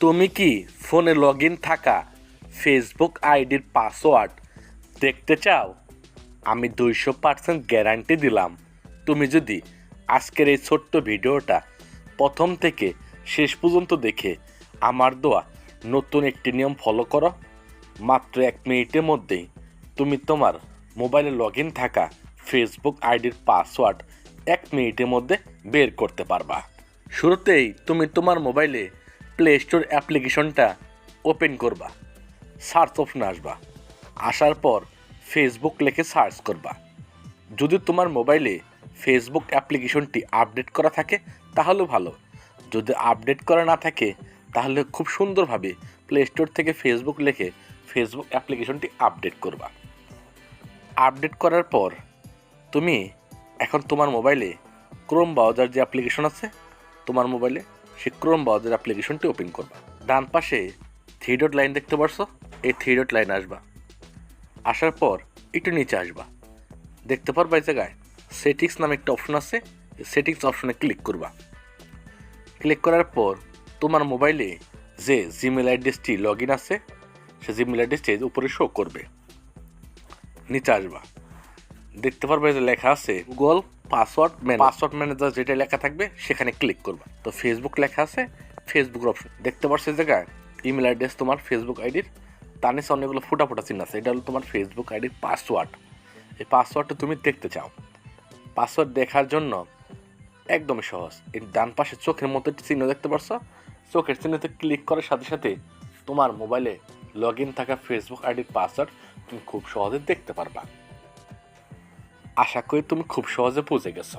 তুমি কি ফোনে লগ ইন থাকা ফেসবুক আইডির পাসওয়ার্ড দেখতে চাও? আমি দুইশো পার্সেন্ট গ্যারান্টি দিলাম। তুমি যদি আজকের এই ছোট্ট ভিডিওটা প্রথম থেকে শেষ পর্যন্ত দেখে আমার দেওয়া নতুন একটি নিয়ম ফলো করো। মাত্র এক মিনিটের মধ্যেই তুমি তোমার মোবাইলে লগ ইন থাকা ফেসবুক আইডির পাসওয়ার্ড এক মিনিটের মধ্যে বের করতে পারবা। শুরুতেই তুমি তোমার মোবাইলে প্লে স্টোর অ্যাপ্লিকেশনটা ওপেন করবা সার্চ অপশনে আসবা, আসার পর ফেসবুক লিখে সার্চ করবা। যদি তোমার মোবাইলে ফেসবুক অ্যাপ্লিকেশনটি আপডেট করা থাকে, তাহলে ভালো। যদি আপডেট করা না থাকে, তাহলে খুব সুন্দরভাবে প্লে স্টোর থেকে ফেসবুক লিখে ফেসবুক অ্যাপ্লিকেশনটি আপডেট করবা। আপডেট করার পর তুমি এখন তোমার মোবাইলে ক্রোম ব্রাউজার যে অ্যাপ্লিকেশন আছে, তোমার মোবাইলে সেই ক্রোম ব্রাউজার অ্যাপ্লিকেশনটি ওপেন করবা। ডান পাশে থ্রি ডট লাইন দেখতে পারছ? এই থ্রি ডট লাইন আসবা। আসার পর একটু নিচে আসবা। দেখতে পারবা এই জায়গায় সেটিংস নামে একটা অপশন আছে সেটিংস অপশনে ক্লিক করবা। ক্লিক করার পর তোমার মোবাইলে যে জিমেল অ্যাড্রেসটি লগ ইন আছে, সে জিমেল অ্যাড্রেসটি উপরে শো করবে। নিচে আসবা। দেখতে পারবে যে লেখা আছে Google password manage password manager যেটা লেখা থাকবে, সেখানে ক্লিক করবা। তো ফেসবুক লেখা আছে ফেসবুক অপশন দেখতে পারছ জায়গায়? ইমেল অ্যাড্রেস তোমার ফেসবুক আইডির তার নিচে অনেকগুলো ফুটা ফুটা চিহ্ন আছে। এটা হলো তোমার ফেসবুক আইডির পাসওয়ার্ড এই পাসওয়ার্ডটা তুমি দেখতে চাও। পাসওয়ার্ড দেখার জন্য একদমই সহজ। এই ডান পাশে চোখের মতো একটি চিহ্ন দেখতে পারছ? চোখের চিহ্নতে ক্লিক করার সাথে সাথে তোমার মোবাইলে লগ ইন থাকা ফেসবুক আইডির পাসওয়ার্ড তুমি খুব সহজে দেখতে পারবা। আশা করি তুমি খুব সহজে বুঝে গেছো।